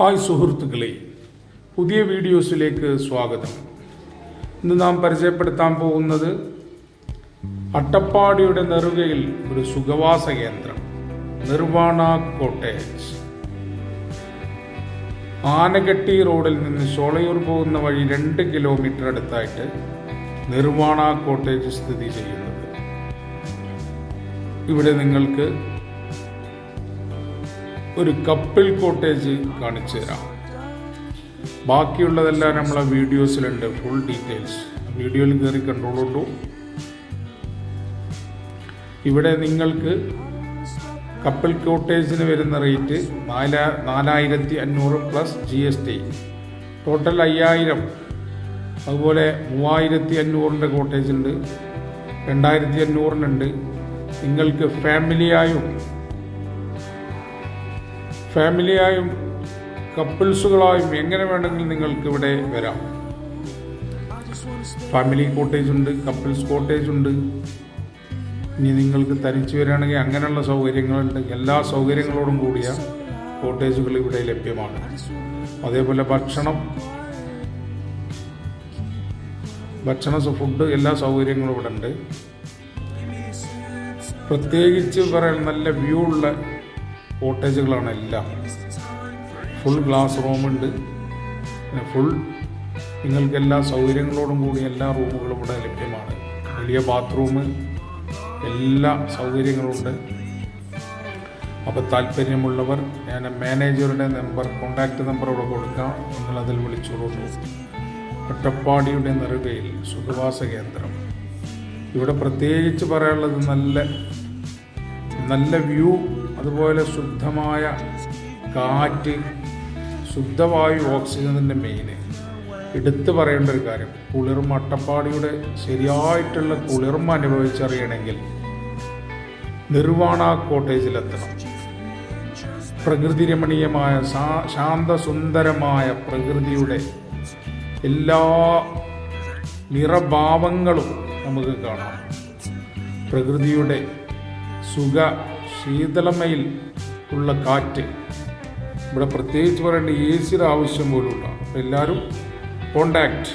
Hi സുഹൃത്തുക്കളെ പുതിയ വീഡിയോസിലേക്ക് സ്വാഗതം. ഇന്ന് നാം പരിചയപ്പെടുത്താൻ പോകുന്നത് അട്ടപ്പാടിയുടെ നെറുകയിൽ ഒരു സുഖവാസ കേന്ദ്രം നിർവാണ കോട്ടേജ്. ആനകെട്ടി റോഡിൽ നിന്ന് ഷോളയൂർ പോകുന്ന വഴി രണ്ട് കിലോമീറ്റർ അടുത്തായിട്ട് നിർവാണ കോട്ടേജ് സ്ഥിതി ചെയ്യുന്നത്. ഇവിടെ നിങ്ങൾക്ക് ഒരു കപ്പിൾ കോട്ടേജ് കാണിച്ചു തരാം. ബാക്കിയുള്ളതെല്ലാം നമ്മളെ വീഡിയോസിലുണ്ട് ഫുൾ ഡീറ്റെയിൽസ് വീഡിയോയിൽ കയറി കണ്ടോളൂ ഇവിടെ നിങ്ങൾക്ക് കപ്പിൾ കോട്ടേജിന് വരുന്ന റേറ്റ് നാല നാലായിരത്തി അഞ്ഞൂറ് plus G S T total അയ്യായിരം അതുപോലെ മൂവായിരത്തി അഞ്ഞൂറിന്റെ കോട്ടേജ് ഉണ്ട് രണ്ടായിരത്തി അഞ്ഞൂറിനുണ്ട് നിങ്ങൾക്ക് ഫാമിലിയായും ഫാമിലിയായും കപ്പിൾസുകളായും എങ്ങനെ വേണമെങ്കിലും നിങ്ങൾക്ക് ഇവിടെ വരാം. ഫാമിലി കോട്ടേജ് ഉണ്ട് കപ്പിൾസ് കോട്ടേജ് ഉണ്ട്. ഇനി നിങ്ങൾക്ക് തനിച്ച് വരികയാണെങ്കിൽ അങ്ങനെയുള്ള സൗകര്യങ്ങളുണ്ട്. എല്ലാ സൗകര്യങ്ങളോടും കൂടിയ കോട്ടേജുകൾ ഇവിടെ ലഭ്യമാണ്. അതേപോലെ ഭക്ഷണം. ഭക്ഷണ ഫുഡ് എല്ലാ സൗകര്യങ്ങളും ഇവിടെ ഉണ്ട്. പ്രത്യേകിച്ച് പറയാൻ നല്ല വ്യൂ ഉള്ള കോട്ടേജുകളാണ് എല്ലാം. ഫുൾ ഗ്ലാസ് റൂമുണ്ട് പിന്നെ ഫുൾ നിങ്ങൾക്ക് എല്ലാ സൗകര്യങ്ങളോടും കൂടി എല്ലാ റൂമുകളും ഇവിടെ ലഭ്യമാണ്. വലിയ ബാത്റൂം എല്ലാ സൗകര്യങ്ങളുണ്ട് അപ്പോൾ താല്പര്യമുള്ളവർ ഞാൻ മാനേജറുടെ നമ്പർ കോണ്ടാക്ട് നമ്പർ ഇവിടെ കൊടുക്കാം. നിങ്ങളതിൽ വിളിച്ചോളൂ. ഒറ്റപ്പാടിയുടെ നെറുകയിൽ സുഖവാസ കേന്ദ്രം. ഇവിടെ പ്രത്യേകിച്ച് പറയാനുള്ളത് നല്ല നല്ല വ്യൂ അതുപോലെ ശുദ്ധമായ കാറ്റ് ശുദ്ധവായു ഓക്സിജനിന്റെ മെയിന് എടുത്തു പറയേണ്ട ഒരു കാര്യം കുളിർമ അട്ടപ്പാടിയുടെ ശരിയായിട്ടുള്ള കുളിർമ അനുഭവിച്ചറിയണമെങ്കിൽ നിർവാണ കോട്ടേജിലെത്തണം. പ്രകൃതി രമണീയമായ ശാന്തസുന്ദരമായ പ്രകൃതിയുടെ എല്ലാ നിറഭാവങ്ങളും നമുക്ക് കാണാം. പ്രകൃതിയുടെ സുഖ ശീതളമയിൽ ഉള്ള കാറ്റ്. ഇവിടെ പ്രത്യേകിച്ച് പറയേണ്ട എ സിയുടെ ആവശ്യം പോലുമില്ല അപ്പോൾ എല്ലാവരും കോണ്ടാക്ട്